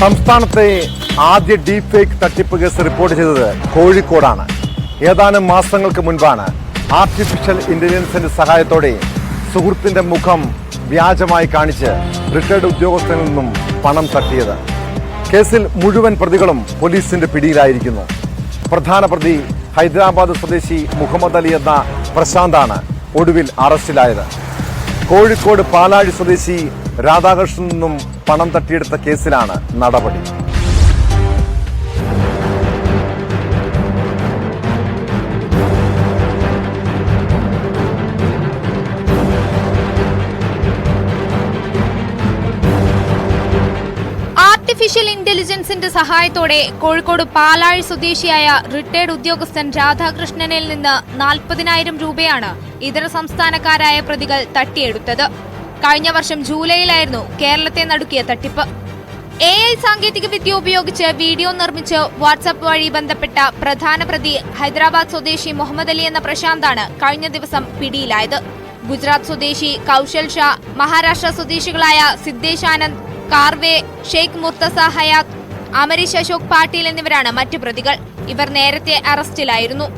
സംസ്ഥാനത്തെ ആദ്യ deep fake തട്ടിപ്പ് കേസ് റിപ്പോർട്ട് ചെയ്തത് കോഴിക്കോടാണ്. ഏതാനും മാസങ്ങൾക്ക് മുൻപാണ് ആർട്ടിഫിഷ്യൽ ഇന്റലിജൻസിന്റെ സഹായത്തോടെ സുഹൃത്തിന്റെ മുഖം വ്യാജമായി കാണിച്ച് റിട്ടയർഡ് ഉദ്യോഗസ്ഥനിൽ നിന്നും പണം തട്ടിയത്. കേസിൽ മുഴുവൻ പ്രതികളും പോലീസിന്റെ പിടിയിലായിരിക്കുന്നു. പ്രധാന പ്രതി ഹൈദരാബാദ് സ്വദേശി മുഹമ്മദ് അലി എന്ന പ്രശാന്താണ് ഒടുവിൽ അറസ്റ്റിലായത്. കോഴിക്കോട് പാലാഴി സ്വദേശി രാധാകൃഷ്ണൻ നിന്നും പണം തട്ടിയെടുത്ത കേസിലാണ് നടപടി. ആർട്ടിഫിഷ്യൽ ഇന്റലിജൻസിന്റെ സഹായത്തോടെ കോഴിക്കോട് പാലാഴി സ്വദേശിയായ റിട്ടയർഡ് ഉദ്യോഗസ്ഥൻ രാധാകൃഷ്ണനിൽ നിന്ന് നാൽപ്പതിനായിരം രൂപയാണ് ഇതര സംസ്ഥാനക്കാരായ പ്രതികൾ തട്ടിയെടുത്തത്. കഴിഞ്ഞ വർഷം ജൂലൈയിലായിരുന്നു കേരളത്തെ നടുക്കിയ തട്ടിപ്പ്. എ ഐ സാങ്കേതിക വിദ്യ ഉപയോഗിച്ച് വീഡിയോ നിർമ്മിച്ച് വാട്സാപ്പ് വഴി ബന്ധപ്പെട്ട പ്രധാന പ്രതി ഹൈദരാബാദ് സ്വദേശി മുഹമ്മദ് അലി എന്ന പ്രശാന്താണ് കഴിഞ്ഞ ദിവസം പിടിയിലായത്. ഗുജറാത്ത് സ്വദേശി കൗശൽ ഷാ മഹാരാഷ്ട്ര സ്വദേശികളായ സിദ്ദേശ് ആനന്ദ് കാർവേ ഷെയ്ഖ് മുർത്തസ ഹയാത്ത് അമരീഷ് അശോക് പാട്ടീൽ എന്നിവരാണ് മറ്റു പ്രതികൾ. ഇവർ നേരത്തെ അറസ്റ്റിലായിരുന്നു.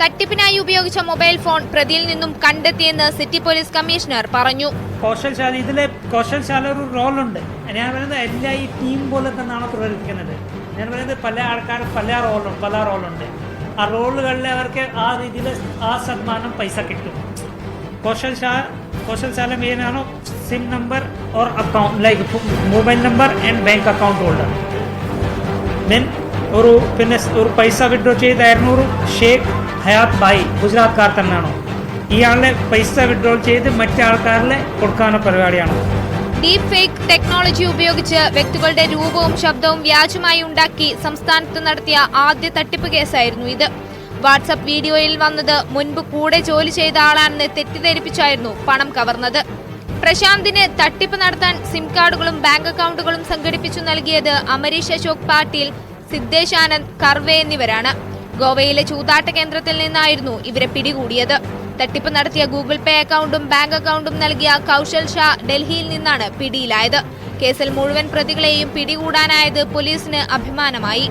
തട്ടിപ്പിനായി ഉപയോഗിച്ച മൊബൈൽ ഫോൺ പ്രതിയിൽ നിന്നും കണ്ടെത്തിയെന്ന് സിറ്റി പോലീസ് കമ്മീഷണർ പറഞ്ഞു. കൗശൽശാല ഇതിലെ കൗശൽശാല ഒരു റോളുണ്ട്. ഞാൻ പറയുന്നത് എല്ലാ ഈ ടീം പോലെ തന്നെയാണ് പ്രവർത്തിക്കുന്നത് ഞാൻ പറയുന്നത് പല ആൾക്കാർ പല റോളും പല റോളുണ്ട്. ആ റോളുകളിൽ അവർക്ക് ആ രീതിയിൽ ആ ശതമാനം പൈസ കിട്ടും. കൗശൽശാല കൗശൽശാല മെയിനാണോ SIM number or account like mobile number and bank account holder then ഒരു പിന്നെ ഒരു പൈസ വിഡ്രോ ചെയ്തായിരുന്നു ഒരു ഷേഖ് ഹയാത് ബായി ഗുജറാത്ത്കാർ തന്നെയാണോ? ഇയാളുടെ പൈസ വിഡ്രോൾ ചെയ്ത് മറ്റേ ആൾക്കാരിലെ കൊടുക്കാനുള്ള പരിപാടിയാണ്. ഡീപ് ഫേക്ക് ടെക്നോളജി ഉപയോഗിച്ച് വ്യക്തികളുടെ രൂപവും ശബ്ദവും വ്യാജമായി ഉണ്ടാക്കി സംസ്ഥാനത്ത് നടത്തിയ ആദ്യ തട്ടിപ്പ് കേസായിരുന്നു ഇത്. വാട്സപ്പ് വീഡിയോയിൽ വന്നത് മുൻപ് കൂടെ ജോലി ചെയ്ത ആളാണെന്ന് തെറ്റിദ്ധരിപ്പിച്ചായിരുന്നു പണം കവർന്നത്. പ്രശാന്തിന് തട്ടിപ്പ് നടത്താൻ സിം കാർഡുകളും ബാങ്ക് അക്കൗണ്ടുകളും സംഘടിപ്പിച്ചു നൽകിയത് അമരീഷ് അശോക് പാട്ടീൽ സിദ്ദേശ് ആനന്ദ് കർവെ എന്നിവരാണ്. ഗോവയിലെ ചൂതാട്ട കേന്ദ്രത്തിൽ നിന്നായിരുന്നു ഇവരെ പിടികൂടിയത്. തട്ടിപ്പ് നടത്തിയ ഗൂഗിൾ പേ അക്കൗണ്ടും ബാങ്ക് അക്കൗണ്ടും നൽകിയ കൗശൽ ഷാ ഡൽഹിയിൽ നിന്നാണ് പിടിയിലായത്. കേസിൽ മുഴുവൻ പ്രതികളെയും പിടികൂടാനായത് പോലീസിന് അഭിമാനമായി.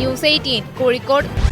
ന്യൂസ് കോഴിക്കോട്.